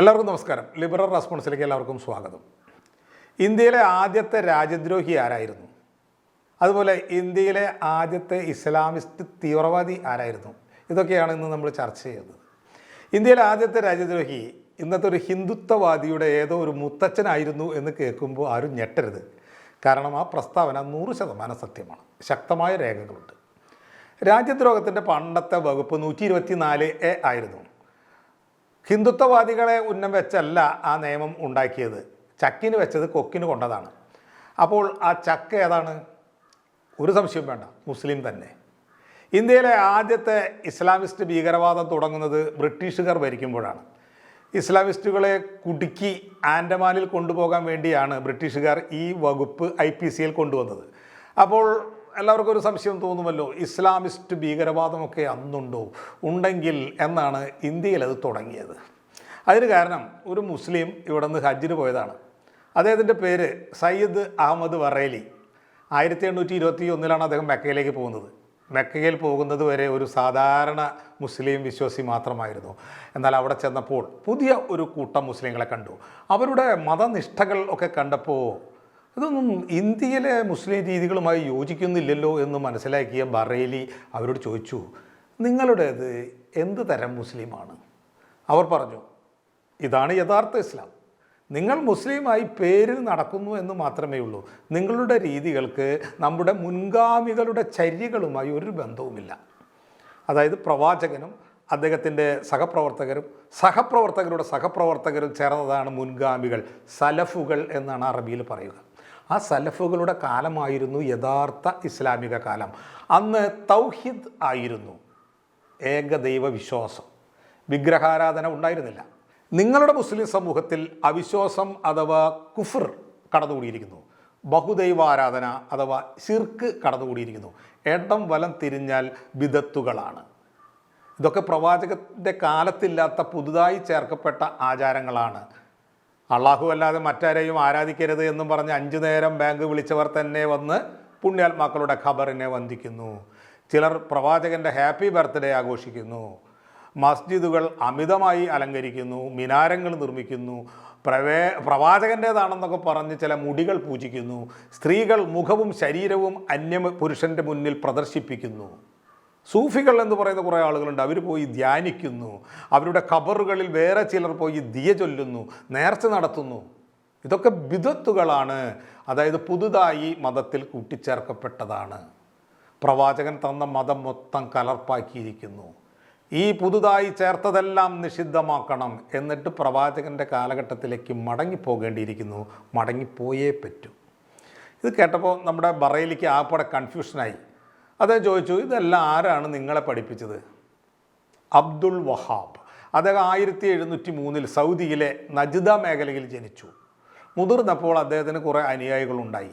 എല്ലാവർക്കും നമസ്കാരം. ലിബറൽ റെസ്പോൺസിലേക്ക് എല്ലാവർക്കും സ്വാഗതം. ഇന്ത്യയിലെ ആദ്യത്തെ രാജ്യദ്രോഹി ആരായിരുന്നു? അതുപോലെ ഇന്ത്യയിലെ ആദ്യത്തെ ഇസ്ലാമിസ്റ്റ് തീവ്രവാദി ആരായിരുന്നു? ഇതൊക്കെയാണ് ഇന്ന് നമ്മൾ ചർച്ച ചെയ്യുന്നത്. ഇന്ത്യയിലെ ആദ്യത്തെ രാജ്യദ്രോഹി ഇന്നത്തെ ഒരു ഹിന്ദുത്വവാദിയുടെ ഏതോ ഒരു മുത്തച്ഛനായിരുന്നു എന്ന് കേൾക്കുമ്പോൾ ആരും ഞെട്ടരുത്. കാരണം ആ പ്രസ്താവന നൂറ് ശതമാനം സത്യമാണ്. ശക്തമായ രേഖകളുണ്ട്. രാജ്യദ്രോഹത്തിന്റെ പണ്ടത്തെ വകുപ്പ് നൂറ്റി ഇരുപത്തി നാല് എ ആയിരുന്നു. ഹിന്ദുത്വവാദികളെ ഉന്നം വെച്ചല്ല ആ നിയമം ഉണ്ടാക്കിയത്. ചക്കിന് വെച്ചത് കൊക്കിന് കൊണ്ടതാണ്. അപ്പോൾ ആ ചക്ക ഏതാണ്? ഒരു സംശയം വേണ്ട മുസ്ലിം തന്നെ. ഇന്ത്യയിലെ ആദ്യത്തെ ഇസ്ലാമിസ്റ്റ് ഭീകരവാദം തുടങ്ങുന്നത് ബ്രിട്ടീഷുകാർ ഭരിക്കുമ്പോഴാണ്. ഇസ്ലാമിസ്റ്റുകളെ കുടുക്കി ആൻഡമാനിൽ കൊണ്ടുപോകാൻ വേണ്ടിയാണ് ബ്രിട്ടീഷുകാർ ഈ വകുപ്പ് ഐ പി സിയിൽ കൊണ്ടുവന്നത്. അപ്പോൾ എല്ലാവർക്കും ഒരു സംശയം തോന്നുമല്ലോ? ഇസ്ലാമിസ്റ്റ് ഭീകരവാദമൊക്കെ അന്നുണ്ടോ? ഉണ്ടെങ്കിൽ എന്നാണ് ഇന്ത്യയിൽ അത് തുടങ്ങിയത്. അതിന് കാരണം ഒരു മുസ്ലിം ഇവിടെ നിന്ന് ഹജ്ജിന് പോയതാണ്. അദ്ദേഹത്തിന്റെ പേര് സയ്യിദ് അഹമ്മദ് വറേലി. ആയിരത്തി എണ്ണൂറ്റി ഇരുപത്തി ഒന്നിലാണ് അദ്ദേഹം മെക്കയിലേക്ക് പോകുന്നത്. മെക്കയിൽ പോകുന്നത് വരെ ഒരു സാധാരണ മുസ്ലിം വിശ്വാസി മാത്രമായിരുന്നു. എന്നാൽ അവിടെ ചെന്നപ്പോൾ പുതിയ ഒരു കൂട്ടം മുസ്ലിങ്ങളെ കണ്ടു. അവരുടെ മതനിഷ്ഠകൾ ഒക്കെ കണ്ടപ്പോൾ ഇതൊന്നും ഇന്ത്യയിലെ മുസ്ലിം രീതികളുമായി യോജിക്കുന്നില്ലല്ലോ എന്ന് മനസ്സിലാക്കിയ ബറേലി അവരോട് ചോദിച്ചു നിങ്ങളുടേത് എന്ത് തരം മുസ്ലിമാണ്? അവർ പറഞ്ഞു ഇതാണ് യഥാർത്ഥ ഇസ്ലാം. നിങ്ങൾ മുസ്ലിമായി പേരിൽ നടക്കുന്നു എന്ന് മാത്രമേ ഉള്ളൂ. നിങ്ങളുടെ രീതികൾക്ക് നമ്മുടെ മുൻഗാമികളുടെ ചര്യകളുമായി ഒരു ബന്ധവുമില്ല. അതായത് പ്രവാചകനും അദ്ദേഹത്തിന്റെ സഹപ്രവർത്തകരും സഹപ്രവർത്തകരുടെ സഹപ്രവർത്തകരും ചേർന്നതാണ് മുൻഗാമികൾ സലഫുകൾ എന്നാണ് അറബിയിൽ പറയുക. ആ സലഫുകളുടെ കാലമായിരുന്നു യഥാർത്ഥ ഇസ്ലാമിക കാലം. അന്ന് തൗഹിദ് ആയിരുന്നു. ഏകദൈവ വിശ്വാസം വിഗ്രഹാരാധന ഉണ്ടായിരുന്നില്ല. നിങ്ങളുടെ മുസ്ലിം സമൂഹത്തിൽ അവിശ്വാസം അഥവാ കുഫർ കടന്നുകൂടിയിരിക്കുന്നു. ബഹുദൈവാരാധന അഥവാ ശിർക്ക് കടന്നുകൂടിയിരിക്കുന്നു. എണ്ണം വലം തിരിഞ്ഞാൽ വിദത്തുകളാണ് ഇതൊക്കെ പ്രവാചകന്റെ കാലത്തില്ലാത്ത പുതുതായി ചേർക്കപ്പെട്ട ആചാരങ്ങളാണ്. അള്ളാഹു അല്ലാതെ മറ്റാരെയും ആരാധിക്കരുത് എന്നും പറഞ്ഞ് അഞ്ചു നേരം ബാങ്ക് വിളിച്ചവർ തന്നെ വന്ന് പുണ്യാത്മാക്കളുടെ ഖബറിനെ വന്ദിക്കുന്നു. ചിലർ പ്രവാചകന്റെ ഹാപ്പി ബർത്ത്ഡേ ആഘോഷിക്കുന്നു. മസ്ജിദുകൾ അമിതമായി അലങ്കരിക്കുന്നു മിനാരങ്ങൾ നിർമ്മിക്കുന്നു പ്രവേ പ്രവാചകന്റേതാണെന്നൊക്കെ പറഞ്ഞ് ചില മുടികൾ പൂജിക്കുന്നു സ്ത്രീകൾ മുഖവും ശരീരവും അന്യ പുരുഷന്റെ മുന്നിൽ പ്രദർശിപ്പിക്കുന്നു. സൂഫികൾ എന്ന് പറയുന്ന കുറേ ആളുകളുണ്ട്. അവർ പോയി ധ്യാനിക്കുന്നു. അവരുടെ ഖബറുകളിൽ വേറെ ചിലർ പോയി ദിയ ചൊല്ലുന്നു നേർച്ച നടത്തുന്നു. ഇതൊക്കെ ബിദത്തുകളാണ് അതായത് പുതുതായി മതത്തിൽ കൂട്ടിച്ചേർക്കപ്പെട്ടതാണ്. പ്രവാചകൻ തന്ന മതം മൊത്തം കലർപ്പാക്കിയിരിക്കുന്നു. ഈ പുതുതായി ചേർത്തതെല്ലാം നിഷിദ്ധമാക്കണം എന്നിട്ട് പ്രവാചകന്റെ കാലഘട്ടത്തിലേക്ക് മടങ്ങിപ്പോകേണ്ടിയിരിക്കുന്നു. മടങ്ങിപ്പോയേ പറ്റൂ. ഇത് കേട്ടപ്പോൾ നമ്മുടെ ബറയിലേക്ക് ആപ്പടെ കൺഫ്യൂഷനായി അദ്ദേഹം ചോദിച്ചു ഇതെല്ലാം ആരാണ് നിങ്ങളെ പഠിപ്പിച്ചത്? അബ്ദുൾ വഹാബ്. അദ്ദേഹം ആയിരത്തി എഴുന്നൂറ്റി മൂന്നിൽ സൗദിയിലെ നജ്ദ മേഖലയിൽ ജനിച്ചു. മുതിർന്നപ്പോൾ അദ്ദേഹത്തിന് കുറേ അനുയായികളുണ്ടായി.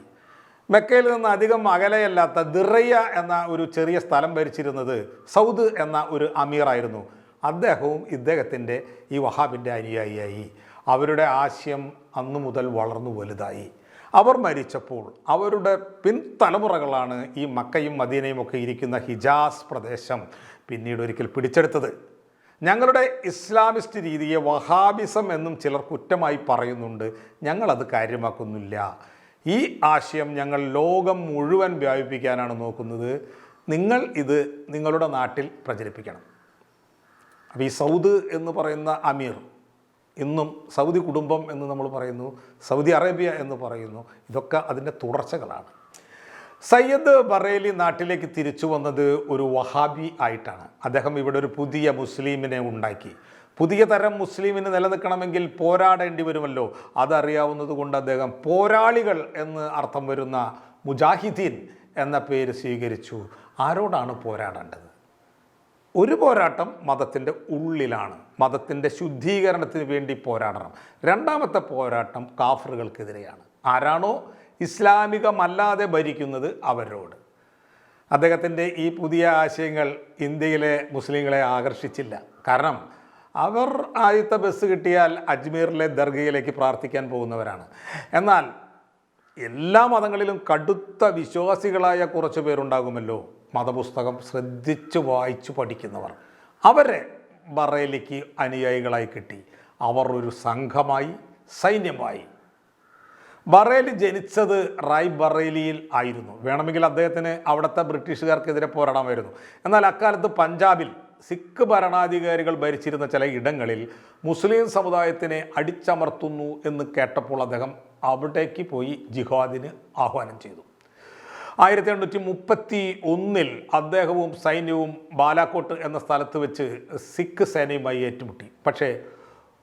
മെക്കയിൽ നിന്ന് അധികം അകലെയല്ലാത്ത ദിറയ്യ എന്ന ഒരു ചെറിയ സ്ഥലം ഭരിച്ചിരുന്നത് സൗദ് എന്ന ഒരു അമീറായിരുന്നു. അദ്ദേഹവും ഇദ്ദേഹത്തിന്റെ ഈ വഹാബിന്റെ അനുയായിയായി. അവരുടെ ആശയം അന്നു മുതൽ വളർന്നു വലുതായി. അവർ മരിച്ചപ്പോൾ അവരുടെ പിൻതലമുറകളാണ് ഈ മക്കയും മദീനയും ഒക്കെ ഇരിക്കുന്ന ഹിജാസ് പ്രദേശം പിന്നീട് ഒരിക്കൽ പിടിച്ചെടുത്തത്. ഞങ്ങളുടെ ഇസ്ലാമിസ്റ്റ് രീതിയെ വഹാബിസം എന്നും ചിലർ കുറ്റമായി പറയുന്നുണ്ട്. ഞങ്ങളത് കാര്യമാക്കുന്നില്ല. ഈ ആശയം ഞങ്ങൾ ലോകം മുഴുവൻ വ്യാപിപ്പിക്കാനാണ് നോക്കുന്നത്. നിങ്ങൾ ഇത് നിങ്ങളുടെ നാട്ടിൽ പ്രചരിപ്പിക്കണം. അപ്പോൾ ഈ സൗദ് എന്ന് പറയുന്ന അമീർ ഇന്നും സൗദി കുടുംബം എന്ന് നമ്മൾ പറയുന്നു സൗദി അറേബ്യ എന്ന് പറയുന്നു ഇതൊക്കെ അതിന്റെ തുടർച്ചകളാണ്. സയ്യദ് ബറേലി നാട്ടിലേക്ക് തിരിച്ചു വന്നത് ഒരു വഹാബി ആയിട്ടാണ്. അദ്ദേഹം ഇവിടെ ഒരു പുതിയ മുസ്ലിമിനെ ഉണ്ടാക്കി. പുതിയ തരം മുസ്ലിമിന് നിലനിൽക്കണമെങ്കിൽ പോരാടേണ്ടി വരുമല്ലോ. അതറിയാവുന്നത് കൊണ്ട് അദ്ദേഹം പോരാളികൾ എന്ന് അർത്ഥം വരുന്ന മുജാഹിദീൻ എന്ന പേര് സ്വീകരിച്ചു. ആരോടാണ് പോരാടേണ്ടത്? ഒരു പോരാട്ടം മതത്തിന്റെ ഉള്ളിലാണ്. മതത്തിന്റെ ശുദ്ധീകരണത്തിന് വേണ്ടി പോരാടണം. രണ്ടാമത്തെ പോരാട്ടം കാഫറുകൾക്കെതിരെയാണ്. ആരാണോ ഇസ്ലാമികമല്ലാതെ ഭരിക്കുന്നത് അവരോട്. അദ്ദേഹത്തിന്റെ ഈ പുതിയ ആശയങ്ങൾ ഇന്ത്യയിലെ മുസ്ലിങ്ങളെ ആകർഷിച്ചില്ല. കാരണം അവർ ആദ്യത്തെ ബസ് കിട്ടിയാൽ അജ്മീറിലെ ദർഗയിലേക്ക് പ്രാർത്ഥിക്കാൻ പോകുന്നവരാണ്. എന്നാൽ എല്ലാ മതങ്ങളിലും കടുത്ത വിശ്വാസികളായ കുറച്ച് പേരുണ്ടാകുമല്ലോ. മതപുസ്തകം ശ്രദ്ധിച്ച് വായിച്ചു പഠിക്കുന്നവർ. അവരെ ബറയിലേക്ക് അനുയായികളായി കിട്ടി. അവർ ഒരു സംഘമായി സൈന്യമായി. ബറേലി ജനിച്ചത് റായ് ബറേലിയിൽ ആയിരുന്നു. വേണമെങ്കിൽ അദ്ദേഹത്തിന് അവിടുത്തെ ബ്രിട്ടീഷുകാർക്കെതിരെ പോരാടാമായിരുന്നു എന്നാൽ അക്കാലത്ത് പഞ്ചാബിൽ സിഖ് ഭരണാധികാരികൾ ഭരിച്ചിരുന്ന ചില ഇടങ്ങളിൽ മുസ്ലിം സമുദായത്തിനെ അടിച്ചമർത്തുന്നു എന്ന് കേട്ടപ്പോൾ അദ്ദേഹം അവിടേക്ക് പോയി ജിഹാദിന് ആഹ്വാനം ചെയ്തു. ആയിരത്തി എണ്ണൂറ്റി മുപ്പത്തി ഒന്നിൽ അദ്ദേഹവും സൈന്യവും ബാലാക്കോട്ട് എന്ന സ്ഥലത്ത് വെച്ച് സിഖ് സേനയുമായി ഏറ്റുമുട്ടി. പക്ഷേ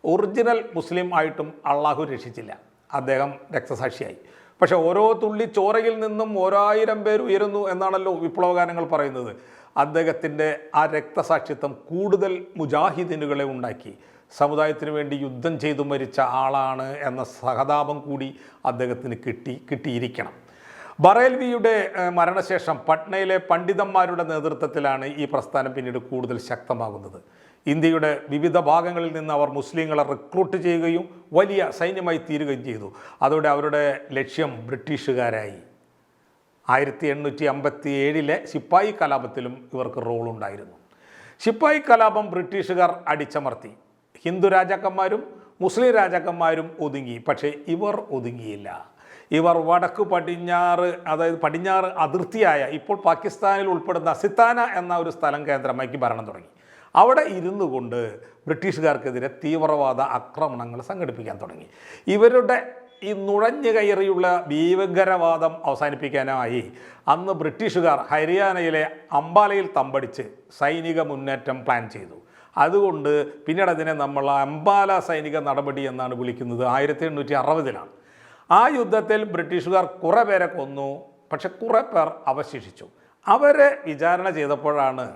ഒറിജിനൽ മുസ്ലിം ആയിട്ടും അള്ളാഹു രക്ഷിച്ചില്ല. അദ്ദേഹം രക്തസാക്ഷിയായി. പക്ഷേ ഓരോ തുള്ളി ചോരയിൽ നിന്നും ഓരായിരം പേർ ഉയരുന്നു എന്നാണല്ലോ വിപ്ലവഗാനങ്ങൾ പറയുന്നത്. അദ്ദേഹത്തിന്റെ ആ രക്തസാക്ഷിത്വം കൂടുതൽ മുജാഹിദിനുകളെ ഉണ്ടാക്കി. സമുദായത്തിന് വേണ്ടി യുദ്ധം ചെയ്തു മരിച്ച ആളാണ് എന്ന സഹതാപം കൂടി അദ്ദേഹത്തിന് കിട്ടി കിട്ടിയിരിക്കണം. ബറേൽവിയുടെ മരണശേഷം പട്നയിലെ പണ്ഡിതന്മാരുടെ നേതൃത്വത്തിലാണ് ഈ പ്രസ്ഥാനം പിന്നീട് കൂടുതൽ ശക്തമാകുന്നത്. ഇന്ത്യയുടെ വിവിധ ഭാഗങ്ങളിൽ നിന്ന് അവർ മുസ്ലിങ്ങളെ റിക്രൂട്ട് ചെയ്യുകയും വലിയ സൈന്യമായി തീരുകയും ചെയ്തു. അതോടെ അവരുടെ ലക്ഷ്യം ബ്രിട്ടീഷുകാരായി. ആയിരത്തി എണ്ണൂറ്റി അമ്പത്തി ഏഴിലെ ശിപ്പായി കലാപത്തിലും ഇവർക്ക് റോളുണ്ടായിരുന്നു. ശിപ്പായി കലാപം ബ്രിട്ടീഷുകാർ അടിച്ചമർത്തി. ഹിന്ദു രാജാക്കന്മാരും മുസ്ലിം രാജാക്കന്മാരും ഒതുങ്ങി. പക്ഷേ ഇവർ ഒതുങ്ങിയില്ല. ഇവർ വടക്ക് പടിഞ്ഞാറ് അതായത് പടിഞ്ഞാറ് അതിർത്തിയായ ഇപ്പോൾ പാകിസ്ഥാനിൽ ഉൾപ്പെടുന്ന സിത്താന എന്ന ഒരു സ്ഥലം കേന്ദ്രമാക്കി ഭരണം തുടങ്ങി. അവിടെ ഇരുന്നു കൊണ്ട് ബ്രിട്ടീഷുകാർക്കെതിരെ തീവ്രവാദ ആക്രമണങ്ങൾ സംഘടിപ്പിക്കാൻ തുടങ്ങി. ഇവരുടെ ഈ നുഴഞ്ഞു കയറിയുള്ള ഭീകരവാദം അവസാനിപ്പിക്കാനായി അന്ന് ബ്രിട്ടീഷുകാർ ഹരിയാനയിലെ അംബാലയിൽ തമ്പടിച്ച് സൈനിക മുന്നേറ്റം പ്ലാൻ ചെയ്തു. അതുകൊണ്ട് പിന്നീട് അതിനെ നമ്മൾ അംബാല സൈനിക നടപടി എന്നാണ് വിളിക്കുന്നത്. ആയിരത്തി എണ്ണൂറ്റി അറുപതിലാണ്. ആ യുദ്ധത്തിൽ ബ്രിട്ടീഷുകാർ കുറേ പേരെ കൊന്നു. പക്ഷെ കുറേ പേർ അവശേഷിച്ചു. അവരെ വിചാരണ ചെയ്തപ്പോഴാണ്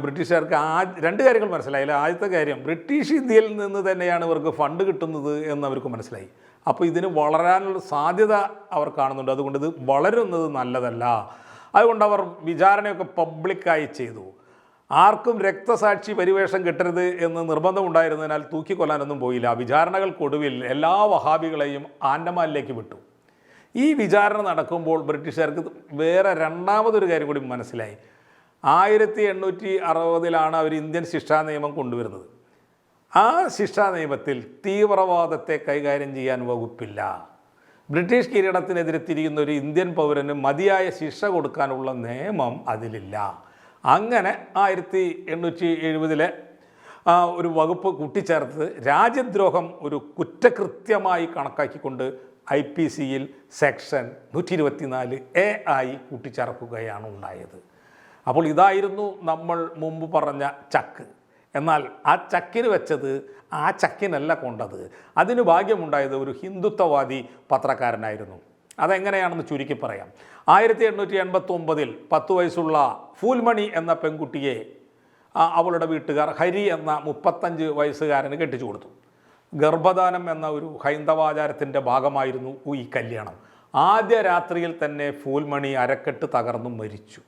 ബ്രിട്ടീഷുകാർക്ക് ആ രണ്ട് കാര്യങ്ങൾ മനസ്സിലായില്ല ആദ്യത്തെ കാര്യം ബ്രിട്ടീഷ് ഇന്ത്യയിൽ നിന്ന് തന്നെയാണ് ഇവർക്ക് ഫണ്ട് കിട്ടുന്നത് എന്ന് അവർക്ക് മനസ്സിലായി. അപ്പോൾ ഇതിന് വളരാനുള്ള സാധ്യത അവർ കാണുന്നുണ്ട്. അതുകൊണ്ട് ഇത് വളരുന്നത് നല്ലതല്ല. അതുകൊണ്ട് അവർ വിചാരണയൊക്കെ പബ്ലിക്കായി ചെയ്തു. ആർക്കും രക്തസാക്ഷി പരിവേഷം കിട്ടരുത് എന്ന് നിർബന്ധമുണ്ടായിരുന്നതിനാൽ തൂക്കിക്കൊല്ലാനൊന്നും പോയില്ല. വിചാരണകൾക്കൊടുവിൽ എല്ലാ വഹാബികളെയും ആൻഡമാനിലേക്ക് വിട്ടു. ഈ വിചാരണ നടക്കുമ്പോൾ ബ്രിട്ടീഷുകാർക്ക് വേറെ രണ്ടാമതൊരു കാര്യം കൂടി മനസ്സിലായി. ആയിരത്തി എണ്ണൂറ്റി അറുപതിലാണ് അവർ ഇന്ത്യൻ ശിക്ഷാ നിയമം കൊണ്ടുവരുന്നത്. ആ ശിക്ഷാ നിയമത്തിൽ തീവ്രവാദത്തെ കൈകാര്യം ചെയ്യാൻ വകുപ്പില്ല. ബ്രിട്ടീഷ് കിരീടത്തിനെതിരെ തിരിയുന്ന ഒരു ഇന്ത്യൻ പൗരന് മതിയായ ശിക്ഷ കൊടുക്കാനുള്ള നിയമം അതിലില്ല. അങ്ങനെ ആയിരത്തി എണ്ണൂറ്റി എഴുപതിലെ ഒരു വകുപ്പ് കൂട്ടിച്ചേർത്ത് രാജ്യദ്രോഹം ഒരു കുറ്റകൃത്യമായി കണക്കാക്കിക്കൊണ്ട് ഐ പി സിയിൽ സെക്ഷൻ നൂറ്റി ഇരുപത്തിനാല് എ ആയി കൂട്ടിച്ചേർക്കുകയാണ് ഉണ്ടായത്. അപ്പോൾ ഇതായിരുന്നു നമ്മൾ മുമ്പ് പറഞ്ഞ ചക്ക്. എന്നാൽ ആ ചക്കിന് വെച്ചത് ആ ചക്കിനല്ല കൊണ്ടത്. അതിന് ഭാഗ്യമുണ്ടായത് ഒരു ഹിന്ദുത്വവാദി പത്രക്കാരനായിരുന്നു. അതെങ്ങനെയാണെന്ന് ചുരുക്കി പറയാം. ആയിരത്തി എണ്ണൂറ്റി എൺപത്തി ഒമ്പതിൽ പത്ത് വയസ്സുള്ള ഫൂൽമണി എന്ന പെൺകുട്ടിയെ അവളുടെ വീട്ടുകാർ ഹരി എന്ന മുപ്പത്തഞ്ച് വയസ്സുകാരന് കെട്ടിച്ചു കൊടുത്തു. ഗർഭദാനം എന്ന ഒരു ഹൈന്ദവാചാരത്തിന്റെ ഭാഗമായിരുന്നു ഈ കല്യാണം. ആദ്യ രാത്രിയിൽ തന്നെ ഫൂൽമണി അരക്കെട്ട് തകർന്നു മരിച്ചു.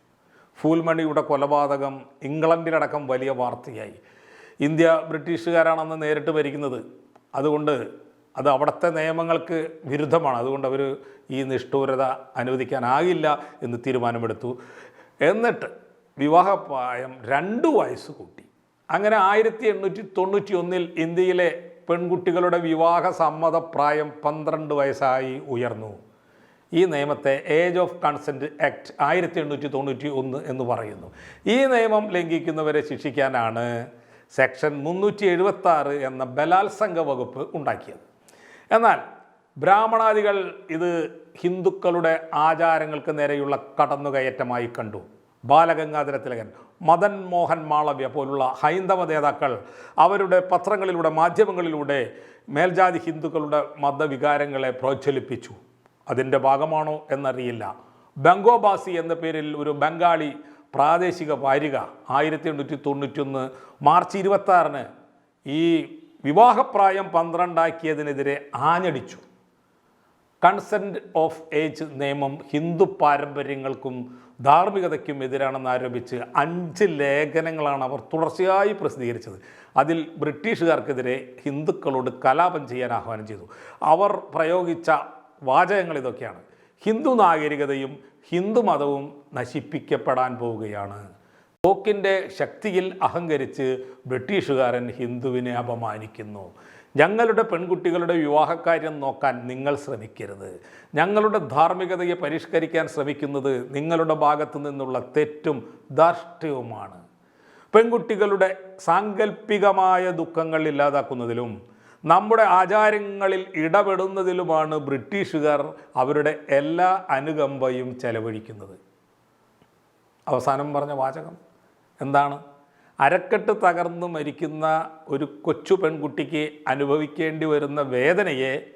ഫൂൽമണിയുടെ കൊലപാതകം ഇംഗ്ലണ്ടിലടക്കം വലിയ വാർത്തയായി. ഇന്ത്യ ബ്രിട്ടീഷുകാരാണെന്ന് നേരിട്ട് ഭരിക്കുന്നത്. അതുകൊണ്ട് അത് അവിടുത്തെ നിയമങ്ങൾക്ക് വിരുദ്ധമാണ്. അതുകൊണ്ട് അവർ ഈ നിഷ്ഠൂരത അനുവദിക്കാനാകില്ല എന്ന് തീരുമാനമെടുത്തു. എന്നിട്ട് വിവാഹപ്രായം രണ്ട് വയസ്സ് കൂട്ടി. അങ്ങനെ ആയിരത്തി എണ്ണൂറ്റി തൊണ്ണൂറ്റി ഒന്നിൽ ഇന്ത്യയിലെ പെൺകുട്ടികളുടെ വിവാഹ സമ്മതപ്രായം പന്ത്രണ്ട് വയസ്സായി ഉയർന്നു. ഈ നിയമത്തെ ഏജ് ഓഫ് കൺസെന്റ് ആക്ട് ആയിരത്തി എണ്ണൂറ്റി തൊണ്ണൂറ്റി ഒന്ന് എന്ന് പറയുന്നു. ഈ നിയമം ലംഘിക്കുന്നവരെ ശിക്ഷിക്കാനാണ് സെക്ഷൻ മുന്നൂറ്റി എഴുപത്തി എന്ന ബലാത്സംഗ വകുപ്പ് ഉണ്ടാക്കിയത്. എന്നാൽ ബ്രാഹ്മണാദികൾ ഇത് ഹിന്ദുക്കളുടെ ആചാരങ്ങൾക്ക് നേരെയുള്ള കടന്നുകയറ്റമായി കണ്ടു. ബാലഗംഗാധര തിലകൻ മദൻ മോഹൻ മാളവ്യ പോലുള്ള ഹൈന്ദവ നേതാക്കൾ അവരുടെ പത്രങ്ങളിലൂടെ മാധ്യമങ്ങളിലൂടെ മേൽജാതി ഹിന്ദുക്കളുടെ മതവികാരങ്ങളെ പ്രോത്സലിപ്പിച്ചു അതിന്റെ ഭാഗമാണോ എന്നറിയില്ല. ബംഗോബാസി എന്ന പേരിൽ ഒരു ബംഗാളി പ്രാദേശിക വാരിക ആയിരത്തി എണ്ണൂറ്റി തൊണ്ണൂറ്റൊന്ന് മാർച്ച് ഇരുപത്താറിന് ഈ വിവാഹപ്രായം പന്ത്രണ്ടാക്കിയതിനെതിരെ ആഞ്ഞടിച്ചു. കൺസെന്റ് ഓഫ് ഏജ് നിയമം ഹിന്ദു പാരമ്പര്യങ്ങൾക്കും ധാർമ്മികതയ്ക്കും എതിരാണെന്ന് ആരോപിച്ച് അഞ്ച് ലേഖനങ്ങളാണ് അവർ തുടർച്ചയായി പ്രസിദ്ധീകരിച്ചത്. അതിൽ ബ്രിട്ടീഷുകാർക്കെതിരെ ഹിന്ദുക്കളോട് കലാപം ചെയ്യാൻ ആഹ്വാനം ചെയ്തു. അവർ പ്രയോഗിച്ച വാചകങ്ങൾ ഇതൊക്കെയാണ്. ഹിന്ദു നാഗരികതയും ഹിന്ദു മതവും നശിപ്പിക്കപ്പെടാൻ പോവുകയാണ്. തോക്കിന്റെ ശക്തിയിൽ അഹങ്കരിച്ച് ബ്രിട്ടീഷുകാരൻ ഹിന്ദുവിനെ അപമാനിക്കുന്നു. ഞങ്ങളുടെ പെൺകുട്ടികളുടെ വിവാഹകാര്യം നോക്കാൻ നിങ്ങൾ ശ്രമിക്കരുത്. ഞങ്ങളുടെ ധാർമ്മികതയെ പരിഷ്കരിക്കാൻ ശ്രമിക്കുന്നത് നിങ്ങളുടെ ഭാഗത്തു നിന്നുള്ള തെറ്റും ധാർഷ്ട്യവുമാണ്. പെൺകുട്ടികളുടെ സാങ്കല്പികമായ ദുഃഖങ്ങൾ ഇല്ലാതാക്കുന്നതിലും നമ്മുടെ ആചാരങ്ങളിൽ ഇടപെടുന്നതിലുമാണ് ബ്രിട്ടീഷുകാർ അവരുടെ എല്ലാ അനുകമ്പയും ചെലവഴിക്കുന്നത്. അവസാനം പറഞ്ഞ വാചകം. എന്താണ്? അരക്കെട്ട് തകർന്ന് മരിക്കുന്ന ഒരു കൊച്ചു പെൺകുട്ടിക്ക് അനുഭവിക്കേണ്ടി വരുന്ന വേദനയെ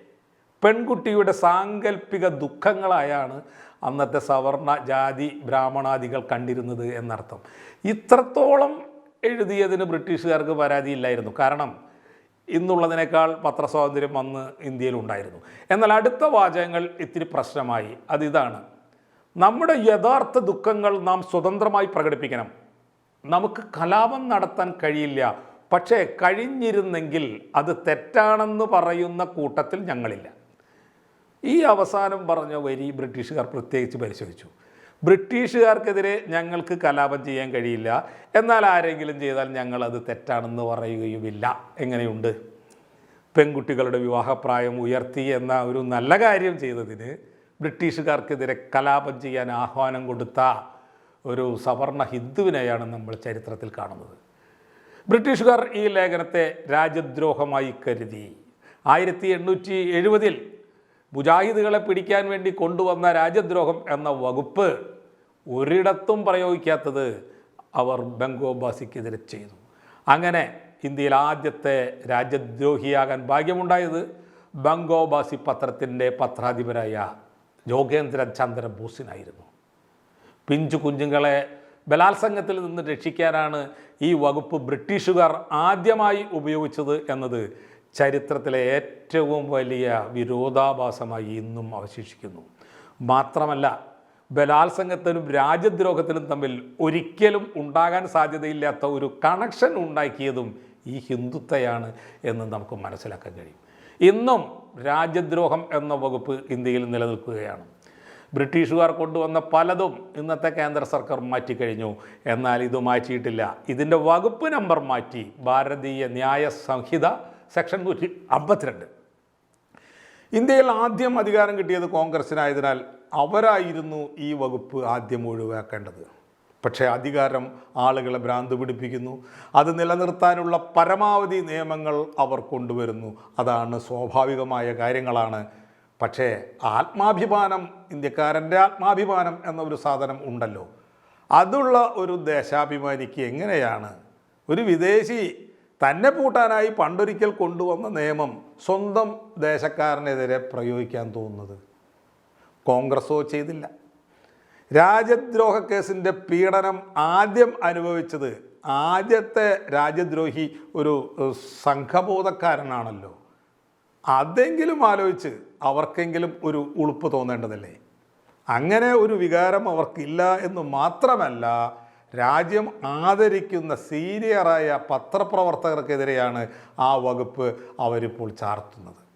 പെൺകുട്ടിയുടെ സാങ്കല്പിക ദുഃഖങ്ങളായാണ് അന്നത്തെ സവർണ ജാതി ബ്രാഹ്മണാദികൾ കണ്ടിരുന്നത് എന്നർത്ഥം. ഇത്രത്തോളം എഴുതിയതിന് ബ്രിട്ടീഷുകാർക്ക് പരാതിയില്ലായിരുന്നു. കാരണം ഇന്നുള്ളതിനേക്കാൾ പത്രസ്വാതന്ത്ര്യം അന്ന് ഇന്ത്യയിലുണ്ടായിരുന്നു. എന്നാൽ അടുത്ത വാചകങ്ങൾ ഇത്തിരി പ്രശ്നമായി. അതിതാണ് നമ്മുടെ യഥാർത്ഥ ദുഃഖങ്ങൾ നാം സ്വതന്ത്രമായി പ്രകടിപ്പിക്കണം. നമുക്ക് കലാപം നടത്താൻ കഴിയില്ല. പക്ഷേ കഴിഞ്ഞിരുന്നെങ്കിൽ അത് തെറ്റാണെന്ന് പറയുന്ന കൂട്ടത്തിൽ ഞങ്ങളില്ല. ഈ അവസാനം പറഞ്ഞ വരി ബ്രിട്ടീഷുകാർ പ്രത്യേകിച്ച് പരിശോധിച്ചു. ബ്രിട്ടീഷുകാർക്കെതിരെ ഞങ്ങൾക്ക് കലാപം ചെയ്യാൻ കഴിയില്ല. എന്നാൽ ആരെങ്കിലും ചെയ്താൽ ഞങ്ങളത് തെറ്റാണെന്ന് പറയുകയുമില്ല. എങ്ങനെയുണ്ട്? പെൺകുട്ടികളുടെ വിവാഹപ്രായം ഉയർത്തി എന്ന ഒരു നല്ല കാര്യം ചെയ്തതിന് ബ്രിട്ടീഷുകാർക്കെതിരെ കലാപം ചെയ്യാൻ ആഹ്വാനം കൊടുത്ത ഒരു സവർണ ഹിന്ദുവിനെയാണ് നമ്മൾ ചരിത്രത്തിൽ കാണുന്നത്. ബ്രിട്ടീഷുകാർ ഈ ലേഖനത്തെ രാജ്യദ്രോഹമായി കരുതി. ആയിരത്തി എണ്ണൂറ്റി എഴുപതിൽ മുജാഹിദുകളെ പിടിക്കാൻ വേണ്ടി കൊണ്ടുവന്ന രാജ്യദ്രോഹം എന്ന വകുപ്പ് ഒരിടത്തും പ്രയോഗിക്കാത്തത് അവർ ബംഗോബാസിക്കെതിരെ ചെയ്തു. അങ്ങനെ ഇന്ത്യയിൽ ആദ്യത്തെ രാജ്യദ്രോഹിയാകാൻ ഭാഗ്യമുണ്ടായത് ബംഗോബാസി പത്രത്തിന്റെ പത്രാധിപരായ യോഗേന്ദ്ര ചന്ദ്ര ബോസിനായിരുന്നു പിഞ്ചു കുഞ്ഞുങ്ങളെ ബലാത്സംഗത്തിൽ നിന്ന് രക്ഷിക്കാനാണ് ഈ വകുപ്പ് ബ്രിട്ടീഷുകാർ ആദ്യമായി ഉപയോഗിച്ചത് എന്നത് ചരിത്രത്തിലെ ഏറ്റവും വലിയ വിരോധാഭാസമായി ഇന്നും അവശേഷിക്കുന്നു. മാത്രമല്ല ബലാത്സംഗത്തിനും രാജ്യദ്രോഹത്തിനും തമ്മിൽ ഒരിക്കലും ഉണ്ടാകാൻ സാധ്യതയില്ലാത്ത ഒരു കണക്ഷൻ ഉണ്ടാക്കിയതും ഈ ഹിന്ദുത്വയാണ് എന്ന് നമുക്ക് മനസ്സിലാക്കാൻ കഴിയും. ഇന്നും രാജ്യദ്രോഹം എന്ന വകുപ്പ് ഇന്ത്യയിൽ നിലനിൽക്കുകയാണ്. ബ്രിട്ടീഷുകാർ കൊണ്ടുവന്ന പലതും ഇന്നത്തെ കേന്ദ്ര സർക്കാർ മാറ്റിക്കഴിഞ്ഞു. എന്നാൽ ഇത് മാറ്റിയിട്ടില്ല. ഇതിന്റെ വകുപ്പ് നമ്പർ മാറ്റി ഭാരതീയ ന്യായ സംഹിത സെക്ഷൻ നൂറ്റി അമ്പത്തിരണ്ട്. ഇന്ത്യയിൽ ആദ്യം അധികാരം കിട്ടിയത് കോൺഗ്രസിനായതിനാൽ അവരായിരുന്നു ഈ വകുപ്പ് ആദ്യം ഒഴിവാക്കേണ്ടത്. പക്ഷേ അധികാരം ആളുകളെ ഭ്രാന്ത് പിടിപ്പിക്കുന്നു. അത് നിലനിർത്താനുള്ള പരമാവധി നിയമങ്ങൾ അവർ കൊണ്ടുവരുന്നു. അതാണ് സ്വാഭാവികമായ കാര്യങ്ങളാണ് പക്ഷേ ആത്മാഭിമാനം ഇന്ത്യക്കാരന്റെ ആത്മാഭിമാനം എന്ന ഒരു സാധനം ഉണ്ടല്ലോ. അതുള്ള ഒരു ദേശാഭിമാനിക്ക് എങ്ങനെയാണ്? ഒരു വിദേശി തന്നെ പൂട്ടാനായി പണ്ടൊരിക്കൽ കൊണ്ടുവന്ന നിയമം സ്വന്തം ദേശക്കാരനെതിരെ പ്രയോഗിക്കാൻ തോന്നുന്നത്? കോൺഗ്രസോ ചെയ്തില്ല. രാജ്യദ്രോഹ കേസിന്റെ പീഡനം ആദ്യം അനുഭവിച്ചത് ആദ്യത്തെ രാജ്യദ്രോഹി ഒരു സംഘബോധക്കാരനാണല്ലോ. അതെങ്കിലും ആലോചിച്ച് അവർക്കെങ്കിലും ഒരു ഉളുപ്പ് തോന്നേണ്ടതല്ലേ? അങ്ങനെ ഒരു വികാരം അവർക്കില്ല എന്ന് മാത്രമല്ല രാജ്യം ആദരിക്കുന്ന സീനിയറായ പത്രപ്രവർത്തകർക്കെതിരെയാണ് ആ വകുപ്പ് അവരിപ്പോൾ ചാർത്തുന്നത്.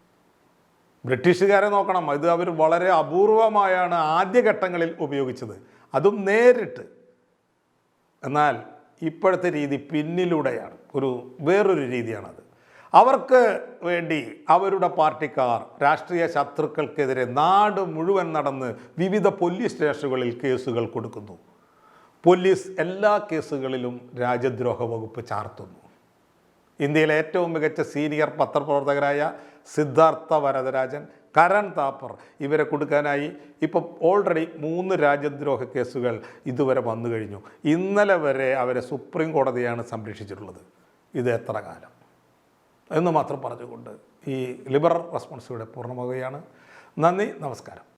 ബ്രിട്ടീഷുകാരെ നോക്കണം. ഇത് അവർ വളരെ അപൂർവമായാണ് ആദ്യഘട്ടങ്ങളിൽ ഉപയോഗിച്ചത്. അതും നേരിട്ട്. എന്നാൽ ഇപ്പോഴത്തെ രീതി പിന്നിലൂടെയാണ്. ഒരു വേറൊരു രീതിയാണത്. അവർക്ക് വേണ്ടി അവരുടെ പാർട്ടിക്കാർ രാഷ്ട്രീയ ശത്രുക്കൾക്കെതിരെ നാട് മുഴുവൻ നടന്ന് വിവിധ പോലീസ് സ്റ്റേഷനുകളിൽ കേസുകൾ കൊടുക്കുന്നു. പോലീസ് എല്ലാ കേസുകളിലും രാജ്യദ്രോഹ വകുപ്പ് ചാർത്തുന്നു. ഇന്ത്യയിലെ ഏറ്റവും മികച്ച സീനിയർ പത്രപ്രവർത്തകരായ സിദ്ധാർത്ഥ വരദരാജൻ കരൺ താപ്പർ ഇവരെ കൊടുക്കാനായി ഇപ്പം ഓൾറെഡി മൂന്ന് രാജ്യദ്രോഹ കേസുകൾ ഇതുവരെ വന്നു കഴിഞ്ഞു. ഇന്നലെ വരെ അവരെ സുപ്രീം കോടതിയാണ് സംരക്ഷിച്ചിട്ടുള്ളത്. ഇത് എത്ര കാലം? എന്ന് മാത്രം പറഞ്ഞുകൊണ്ട് ഈ ലിബറൽ റെസ്പോൺസിവിടെ പൂർണമാവുകയാണ്. നന്ദി നമസ്കാരം.